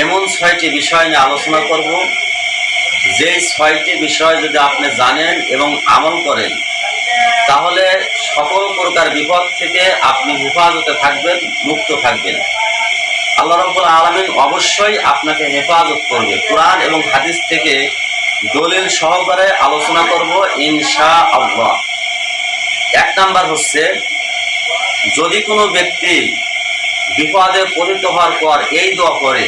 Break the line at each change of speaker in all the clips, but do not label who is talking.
এমন ছয়টি বিষয় নিয়ে আলোচনা করব। যে ছয়টি বিষয় যদি আপনি জানেন এবং আমল করেন, তাহলে সকল প্রকার বিপদ থেকে আপনি হেফাজতে থাকবেন, মুক্ত থাকবেন। আল্লাহ রব্বুল আলমিন অবশ্যই আপনাকে হেফাজত করবে। কোরআন এবং হাদিস থেকে দলিল সহকারে আলোচনা করব ইনশা আল্লাহ এক নাম্বার হচ্ছে, যদি কোনো ব্যক্তি বিপদে পতিত হওয়ার পর এই দোয়া করে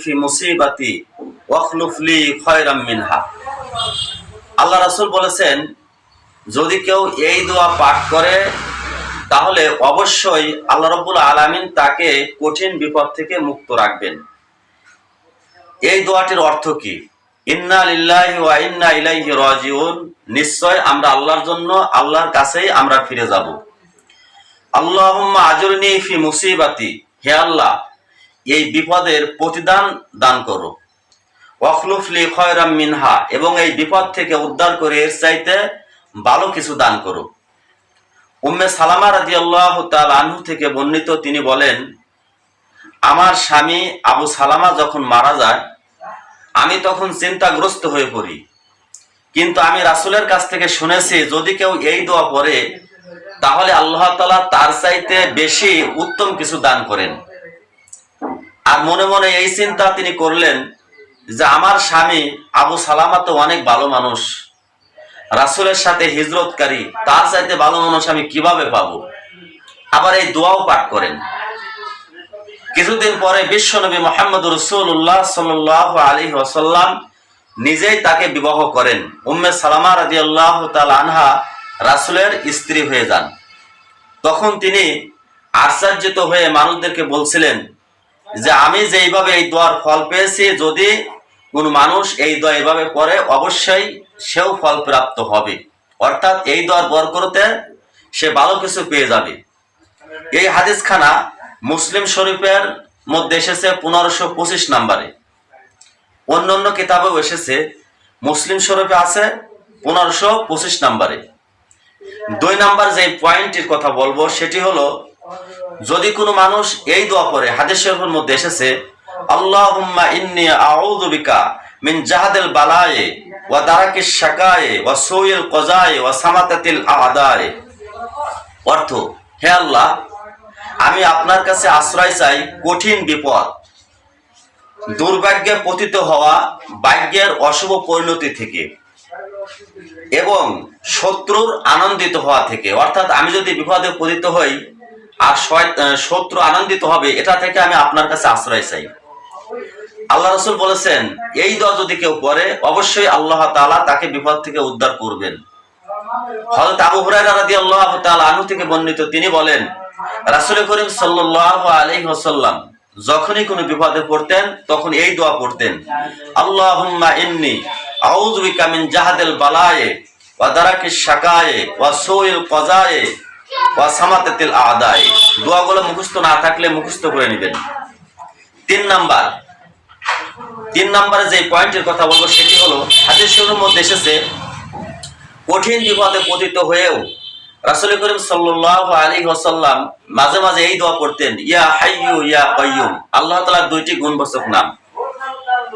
ফি মুসিবাতি আল্লাহ বলেছেন, যদি কেউ এই দোয়া পাঠ করে, তাহলে অবশ্যই আল্লাহ রাব্বুল আলামিন তাকে কঠিন বিপদ থেকে মুক্ত রাখবেন। এই দোয়াটির অর্থ কি? ইন্না নিশ্চয় আমরা আল্লাহর জন্য, আল্লাহর কাছেই আমরা ফিরে যাব। আল্লাহুম্মা আজরনি ফি মুসিবাতি, হে আল্লাহ, এই বিপদের প্রতিদান দান করো। ওয়াখলুফলি খয়রাম মিনহা, এবং এই বিপদ থেকে উদ্ধার করে এর চাইতে ভালো কিছু দান করো। উম্মে সালামা রাদিয়াল্লাহু তাআলা আনহু থেকে বর্ণিত তিনি বলেন, আমার স্বামী আবু সালামা যখন মারা যায়, আমি তখন চিন্তাগ্রস্ত হয়ে পড়ি। কিন্তু আমি রাসূলের কাছ থেকে শুনেছি, যদি কেউ এই দোয়া পড়ে তাহলে আল্লাহ তাআলা তার চাইতে বেশি উত্তম কিছু দান করেন। আর মনে মনে এই চিন্তা তিনি করলেন যে আমার স্বামী আবু সালামা তো অনেক ভালো মানুষ। রাসূলের সাথে হিজরতকারী, তার চাইতে ভালো মানুষ আমি কীভাবে পাবো? আবার এই দোয়াও পাঠ করেন। কিছুদিন পরে বিশ্বনবী মোহাম্মদ রসুল্লাহ সাল্লাহ আলী ওসাল্লাম নিজেই তাকে বিবাহ করেন। উম্মে সালামা রাজি আল্লাহ আনহা রাসুলের স্ত্রী হয়ে যান। তখন তিনি আশ্চর্যিত হয়ে মানুষদেরকে বলছিলেন যে, আমি যেইভাবে এই দোয়ার ফল পেয়েছি, যদি কোন মানুষ এই দোয়া এইভাবে পড়ে অবশ্যই সেও ফল প্রাপ্ত হবে। অর্থাৎ এই দোয়ার বরকরতে সে ভালো কিছু পেয়ে যাবে। এই হাদিস খানা মুসলিম শরীফের মধ্যে এসেছে পনেরোশো পঁচিশ নাম্বারে। অন্য অন্য কিতাবেও এসেছে, মুসলিম শরীফে আছে পনেরোশো পঁচিশ নাম্বারে। দুই নাম্বার যে পয়েন্টের কথা বলব, সেটি হলো, যদি কোনো মানুষ এই দোয়া করে হাদিস শরীফের মধ্যে এসেছে, আল্লাহুম্মা ইন্নি আউযু বিকা মিন জাহাদিল বালায়ে ওয়া দারাকিস শাকায়ে ওয়া সুইল কজায়ে ওয়া সামাতাতিল আদায়ে। অর্থ, হে আল্লাহ, আমি আপনার কাছে আশ্রয় চাই কঠিন বিপদ, দুর্ভাগ্যে পতিত হওয়া ভাগ্যের অশুভ পরিণতি থেকে। এবং শত্রুর আনন্দিত হওয়া থেকে, অর্থাৎ আমি যদি বিপদে পতিত হই আর শত্রু আনন্দিত হবে, এটা থেকে আমি আপনার কাছে আশ্রয় চাই। আল্লাহ রসুল বলেছেন, এই দোয়া যদি কেউ করে, অবশ্যই আল্লাহ তাআলা তাকে বিপদ থেকে উদ্ধার করবেন। হযরত আবু হুরায়রা রাদিয়াল্লাহু তাআলা আনহু থেকে বর্ণিত, তিনি বলেন, রাসূল করিম যখনই কোনো বিপদে পড়তেন, তখন এই দোয়া পড়তেন, আল্লাহুম্মা ইন্নী আউযু বিকা মিন জাহাদিল বালায়ে ওয়া দারাকিস শাকায়ে ওয়া সুইল কজায়ে ওয়া সামাতাতিল আদায়ে। দোয়াগুলো মুখস্থ না থাকলে মুখস্থ করে নেবেন। তিন নাম্বার। তিন নাম্বারে যে পয়েন্টের কথা বলব সেটি হলো, হাদিস শরীফের মধ্যে এসেছে, কঠিন বিপদে পতিত হয়েও রাসুল করিম সাল্লাল্লাহু আলাইহি ওয়াসাল্লাম মাঝে মাঝে এই দোয়া পড়তেন, ইয়া হাইয়ু ইয়া কাইয়ুম আল্লাহ তাআলার দুইটি গুণবাচক নাম।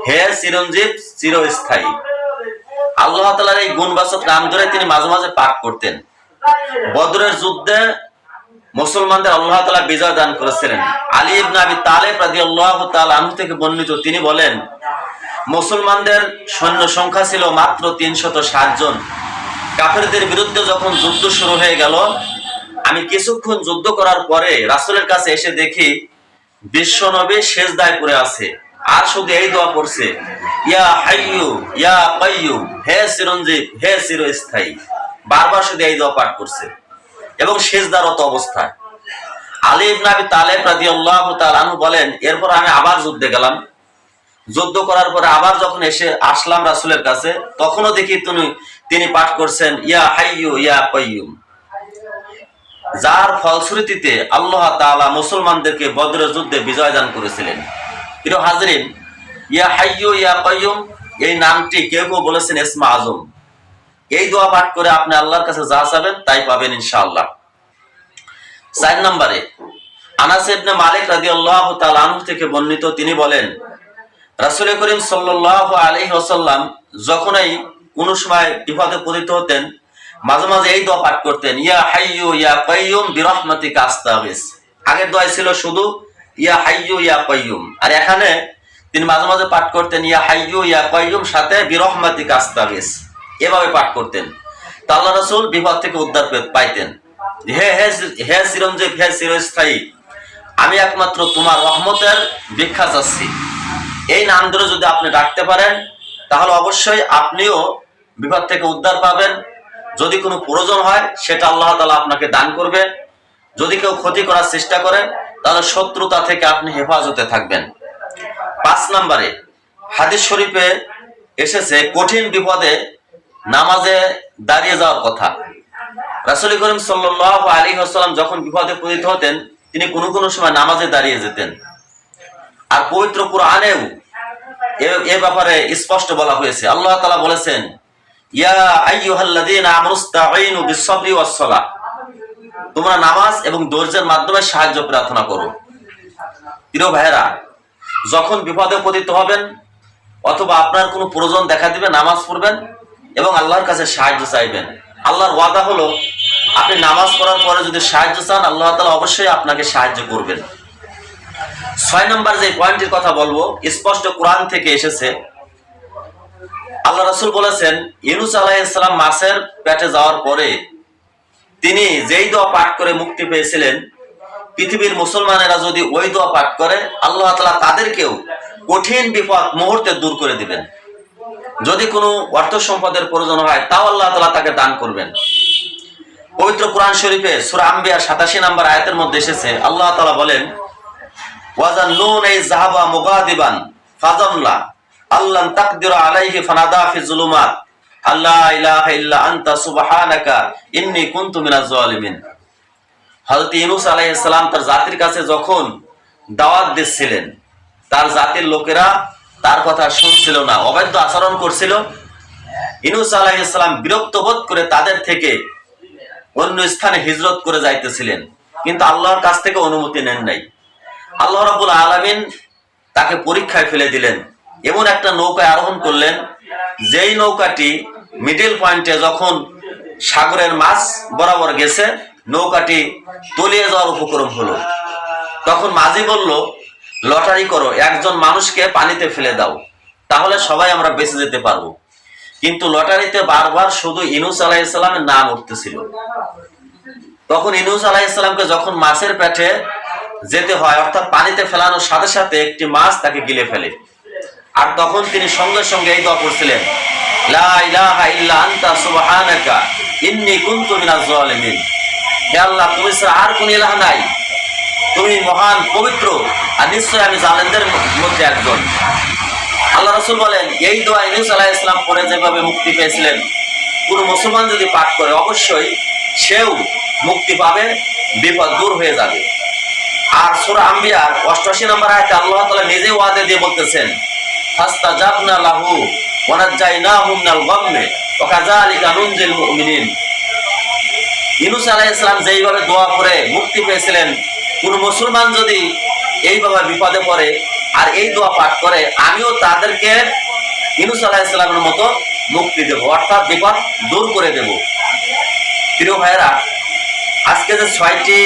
হে চিরঞ্জীব, চিরস্থায়ী। আল্লাহ তাআলার এই গুণবাচক নাম ধরে তিনি মাঝে মাঝে পাঠ করতেন। বদরের যুদ্ধে মুসলমানদের আল্লাহ তাআলা বিজয় দান করেছিলেন। আলী ইবনে আবি তালেব রাদিয়াল্লাহু তাআলা আনহু থেকে বর্ণিত, তিনি বলেন, মুসলমানদের সৈন্য সংখ্যা ছিল মাত্র তিনশত ষাট জন। কাফেরদের বিরুদ্ধে যখন যুদ্ধ শুরু হয়ে গেল, আমি কিছুক্ষণ যুদ্ধ করার পরে রাসূলের কাছে এসে দেখি, বিশ্ব নবী শেষ দায় করে আছে। আর শুধু এই দোয়া করছে ইয়া হাইয়ু, ইয়া কাইয়ুম, হে চিরঞ্জীব, হে চিরস্থায়ী। বারবার শুধু এই দোয়া পাঠ করছে। এবং অবস্থায়। আলী ইবনে আবি তালেব রাদিয়াল্লাহু তাআলা আনহু বলেন, এরপর আমি আবার যুদ্ধে গেলাম। যুদ্ধ করার পরে আবার যখন এসে আসলাম রাসূলের কাছে, তখনও দেখি তিনি তিনি পাঠ করছেন, ইয়া হাইয়ু, ইয়া কাইয়ুম। যার ফলশ্রুতিতে আল্লাহ তাআলা মুসলমানদেরকে বদরের যুদ্ধে বিজয় দান করেছিলেন। প্রিয় হাজরিন ইয়া হাইয়ু ইয়া কাইয়ুম এই নামটি কেউ কেউ বলেছেন ইসমা আজম। এই দোয়া পাঠ করে আপনি আল্লাহর কাছে যা চাবেন তাই পাবেন ইনশাআল্লাহ। চার নম্বরে, আনাস ইবনে মালিক তাআলা আনহু থেকে বর্ণিত তিনি বলেন, রাসূল করিম সাল্লাল্লাহু আলাইহি ওয়াসাল্লাম যখনই কোন সময় বিপদে পতিত হতেন, মাঝে মাঝে এই দোয়া পাঠ করতেন, ইয়া হাইয়ু ইয়া কাইয়ুম বিরহমাতিকা আস্তাগিস। আগের দোয়া ছিল শুধু, ইয়া হাইয়ু ইয়া আর এখানে তিনি মাঝে মাঝে পাঠ করতেন, ইয়া হাইয়ু, ইয়া কাইয়ুম সাথে বিরহমাতিকা আস্তাগিস এভাবে পাঠ করতেন। তা আল্লাহ রাসূল বিপদ থেকে উদ্ধার পাইতেন। হে হে হে চিরঞ্জীব, হে চিরস্থায়ী, আমি একমাত্র তোমার রহমতের ভিক্ষা চাচ্ছি। এই নাম ধরে যদি আপনি ডাকতে পারেন, তাহলে অবশ্যই আপনিও বিপদ থেকে উদ্ধার পাবেন। যদি কোনো প্রয়োজন হয়, সেটা আল্লাহ তালা আপনাকে দান করবে। যদি কেউ ক্ষতি করার চেষ্টা করে তাহলে শত্রুতা থেকে আপনি হেফাজতে থাকবেন। পাঁচ নম্বরে হাদিস শরীফে এসেছে কঠিন বিপদে নামাজে দাঁড়িয়ে যাওয়ার কথা। রাসুল করিম সাল্লাহ আলী আসসালাম যখন বিপদে পতিত হতেন, তিনি কোনো কোনো সময় নামাজে দাঁড়িয়ে যেতেন। আর পবিত্র কোরআনেও এ- ব্যাপারে স্পষ্ট বলা হয়েছে। আল্লাহ তালা বলেছেন তোমরা নামাজ এবং ধৈর্যের মাধ্যমে সাহায্য প্রার্থনা করো। প্রিয় ভাইরা যখন বিপদে পতিত হবেন, অথবা আপনার কোনো প্রয়োজন দেখা দিবে, নামাজ পড়বেন এবং আল্লাহর কাছে সাহায্য চাইবেন। আল্লাহর ওয়াদা হলো, আপনি নামাজ পড়ার পরে যদি সাহায্য চান, আল্লাহ তাআলা অবশ্যই আপনাকে সাহায্য করবেন। ছয় নম্বর যে পয়েন্টের কথা বলব, স্পষ্ট কোরআন থেকে এসেছে। আল্লাহ রাসূল বলেছেন, ইউনুস আলাইহিসসালাম মাছের পেটে যাওয়ার পরে তিনি যেই দোয়া পাঠ করে মুক্তি পেয়েছিলেন পৃথিবীর মুসলমানেরা যদি ওই দোয়া পাঠ করে, আল্লাহ তাআলা তাদেরকেও কঠিন বিপদ মুহূর্তে দূর করে দিবেন। যদি কোনো অর্থ সম্পদের প্রয়োজন হয়, তাও আল্লাহ তাআলা তাকে দান করবেন। পবিত্র কোরআন শরীফে সূরা আম্বিয়া 87 নম্বর আয়াতের মধ্যে এসেছে, আল্লাহ তালা বলেন ওয়াজান্নুন এই জাহাবা মুগাদিবান ফাজামলা আল্লাহ তাকদির আলাইহি ফানাদা ফি জুলুমাত আল্লাহ ইলাহা ইল্লা আনতা সুবহানাকা, ইন্নী কুনতু মিনাজ জালিমিন। হযরত ইউনূস আলাইহিস সালাম তার জাতির কাছে যখন দাওয়াত দিচ্ছিলেন, তার জাতির লোকেরা তার কথা শুনছিল না, অবৈধ আচরণ করছিল। ইউনূস আলাইহিস সালাম বিরক্ত বোধ করে তাদের থেকে অন্য স্থানে হিজরত করে যাইতেছিলেন, কিন্তু আল্লাহর কাছ থেকে অনুমতি নেন নাই। আল্লাহ রাবুল আলমিন তাকে পরীক্ষায় ফেলে দিলেন, এমন একটা নৌকায় আরোহণ করলেন, যেই নৌকাটি মিডল পয়েন্টে যখন সাগরের মাছ বরাবর গেছে নৌকাটি তলিয়ে যাওয়ার উপক্রম হলো। তখন মাঝি বলল, লটারি করো, একজন মানুষকে পানিতে ফেলে দাও, তাহলে সবাই আমরা বেঁচে যেতে পারব। কিন্তু লটারিতে বারবার শুধু ইনুস আলাইসাল্লামের নাম উঠতেছিল। তখন ইনুস আলাইসাল্লামকে যখন মাছের পেটে যেতে হয়, অর্থাৎ পানিতে ফেলানোর সাথে সাথে একটি মাছ তাকে গিলে ফেলে। আর তখন তিনি সঙ্গে সঙ্গে এই দোয়া করছিলেন লা ইলাহা ইল্লা আনতা সুবহানাকা, ইন্নী কুনতু মিনাজ জালিমিন হে আল্লাহ তুমি আর কোন ইলাহ নাই। তুমি মহান, পবিত্র আর নিশ্চয় আমি জালেমদের মধ্যে একজন। আল্লাহ রসুল বলেন, এই দোয়া ইনুস আলাহ ইসলাম পড়ে যেভাবে মুক্তি পেয়েছিলেন, কোন মুসলমান যদি পাঠ করে, অবশ্যই সেও মুক্তি পাবে, বিপদ দূর হয়ে যাবে। আর সূরা আম্বিয়ার 88 নম্বর আয়াতে আল্লাহ তাআলা নিজে ওয়াদা দিয়ে বলতেছেন, ফাস্তাজাবনা লাহু ওয়া নাজাইনাহু মিনাল গাম্মি ওয়া কাযালিকা নুনজিল মুমিনিন। ইউনূস আলাইহিস সালাম যেইভাবে দোয়া করে মুক্তি পেয়েছিলেন, কোন মুসলমান যদি এইভাবে বিপদে পড়ে আর এই দোয়া পাঠ করে, আমিও তাদেরকে ইউনূস আলাইহিস মতো মুক্তি দেব, অর্থাৎ বিপদ দূর করে দেব। প্রিয় ভাইয়েরা, আজকে যে ছয়টি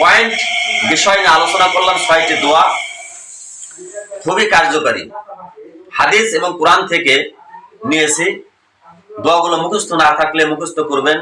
পয়েন্ট বিষয় নিয়ে আলোচনা করলাম, ছয়টি দোয়া, খুবই কার্যকারী। হাদিস এবং কোরআন থেকে নিয়েছি। দোয়াগুলো মুখস্থ না থাকলে মুখস্থ করবেন।